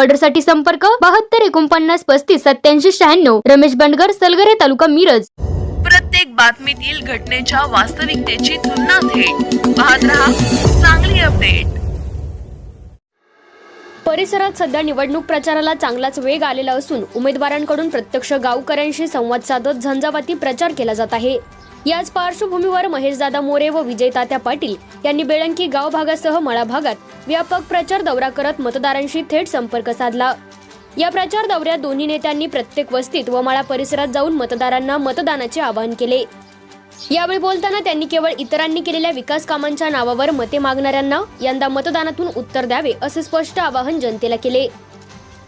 ऑर्डरसाठी संपर्क बहात्तर एकोणपन्नास पस्तीस सत्याऐंशी शहाण्णव. रमेश बंडगर सलगरे तालुका मिरज. प्रत्येक बातमीतील घटनेच्या वास्तविकतेची तुलना थेट. पाहत रहा चांगली अपडेट. परिसरात सध्या निवडणूक प्रचाराला चांगलाच वेग आलेला असून उमेदवारांकडून प्रत्यक्ष गावकऱ्यांशी संवाद साधत झंझावाती प्रचार केला जात आहे. याच पार्श्वभूमीवर महेशदादा मोरे व विजय तात्या पाटील यांनी बेळंकी गाव भागासह मळा भागात व्यापक प्रचार दौरा करत मतदारांशी थेट संपर्क साधला. या प्रचार दौऱ्यात दोन्ही नेत्यांनी प्रत्येक वस्तीत व माळा परिसरात जाऊन मतदारांना मतदानाचे आवाहन केले. यावेळी बोलताना त्यांनी केवळ इतरांनी केलेल्या विकास कामांच्या नावावर मते मागणाऱ्यांना यंदा मतदानातून उत्तर द्यावे असे स्पष्ट आवाहन जनतेला केले.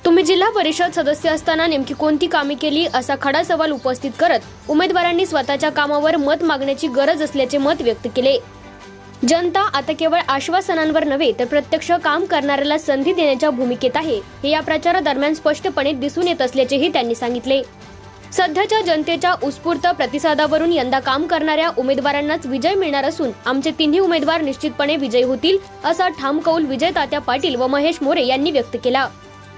तुम्ही जिल्हा परिषद सदस्य असताना नेमकी कोणती कामे केली असा खडा सवाल उपस्थित करत उमेदवारांनी स्वतःच्या कामावर मत मागण्याची गरज असल्याचे मत व्यक्त केले. जनता आता केवळ आश्वासनांवर नव्हे तर प्रत्यक्ष काम करणाऱ्याला संधी देण्याच्या भूमिकेत आहे. हे या प्रचारादरम्यान स्पष्टपणे दिसून येत असल्याचेही त्यांनी सांगितले. सध्याच्या जनतेच्या उत्स्फूर्त प्रतिसादावरून यंदा काम करणाऱ्या उमेदवारांनाच विजय मिळणार असून आमचे तिन्ही उमेदवार निश्चितपणे विजयी होतील असा ठाम कौल विजय तात्या पाटील व महेश मोरे यांनी व्यक्त केला.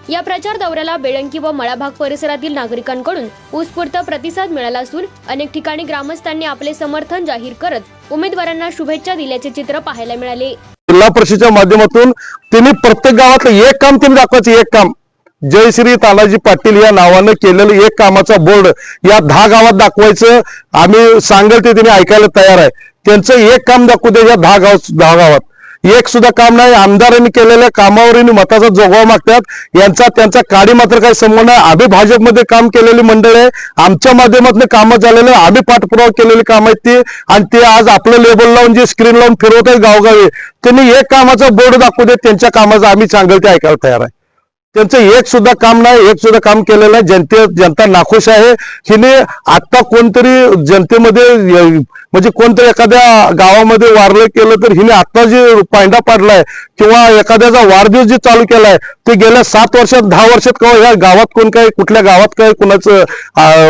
या प्रचार दौऱ्याला बेळंकी व मळाभाग परिसरातील नागरिकांकडून उत्स्फूर्त प्रतिसाद मिळाला असून अनेक ठिकाणी ग्रामस्थांनी आपले समर्थन जाहीर करत उमेदवारांना शुभेच्छा दिल्याचे चित्र पाहायला मिळाले. जिल्हा परिषदेच्या माध्यमातून त्यांनी प्रत्येक गावातलं एक काम त्यांनी दाखवायचं एक काम. जयश्री तानाजी पाटील या नावानं केलेलं एक कामाचा बोर्ड या दहा गावात दाखवायचं. आम्ही सांगेल ते त्यांनी ऐकायला तयार आहे. त्यांचं एक काम दाखवू दे या दहा गाव दहा गावात. एक सुद्धा काम नाही. आमदारांनी केलेल्या कामावर मताचा जोगवा मागतात. यांचा त्यांचा काडी मात्र काही संबंध नाही. आम्ही भाजपमध्ये काम केलेली मंडळ आहे. आमच्या माध्यमातून कामं झालेले आम्ही पाठपुरावा केलेली काम आहेत ती. आणि ते आज आपलं लेबल लावून जे स्क्रीन लावून फिरवत आहेत गावगावी त्यांनी एक कामाचा बोर्ड दाखवू देत त्यांच्या कामाचं आम्ही सांगेल ते ऐकायला तयार आहे. त्यांचं एक सुद्धा काम नाही. एक सुद्धा काम केलेलं आहे. जनते जनता नाखुश आहे. हिने आता कोणतरी जनतेमध्ये म्हणजे कोणत्या एखाद्या गावामध्ये वारलं केलं तर हिने आता जे पांडा पाडलाय किंवा एखाद्याचा वाढदिवस जे चालू केलाय ते गेल्या सात वर्षात दहा वर्षात किंवा या गावात कोण काय कुठल्या गावात काय कुणाचं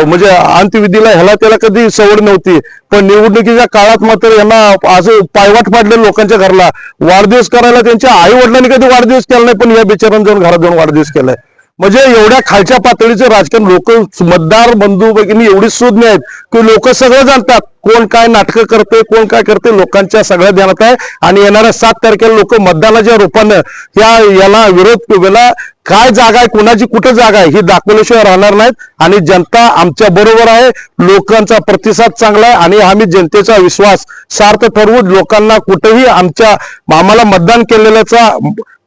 म्हणजे अंत्यविधीला ह्याला त्याला कधी सवड नव्हती. पण निवडणुकीच्या काळात मात्र यांना असं पायवाट पाडले लोकांच्या घरला. वाढदिवस करायला त्यांच्या आई वडिलांनी कधी वाढदिवस केला नाही पण या बिचारांनी जाऊन घरात जाऊन वाढदिवस केलाय. म्हणजे एवढ्या खालच्या पातळीचं राजकारण लोक मतदार बंधू भगिनी एवढी सुज्ञ आहेत की लोक सगळं जाणतात कोण काय नाटकं करते कोण काय करते लोकांच्या सगळ्या ध्यानात आहे. आणि येणाऱ्या सात तारखेला लोक मतदानाच्या रूपानं या याला विरोध याला काय जागा आहे कुणाची कुठं जागा आहे ही दाखवल्याशिवाय राहणार नाहीत. आणि जनता आमच्या बरोबर आहे लोकांचा प्रतिसाद चांगला आहे आणि आम्ही जनतेचा विश्वास सार्थ ठरवू. लोकांना कुठेही आमच्या आम्हाला मतदान केलेल्याचा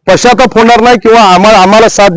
पश्चाताप होणार नाही किंवा आम्हाला आम्हाला साथ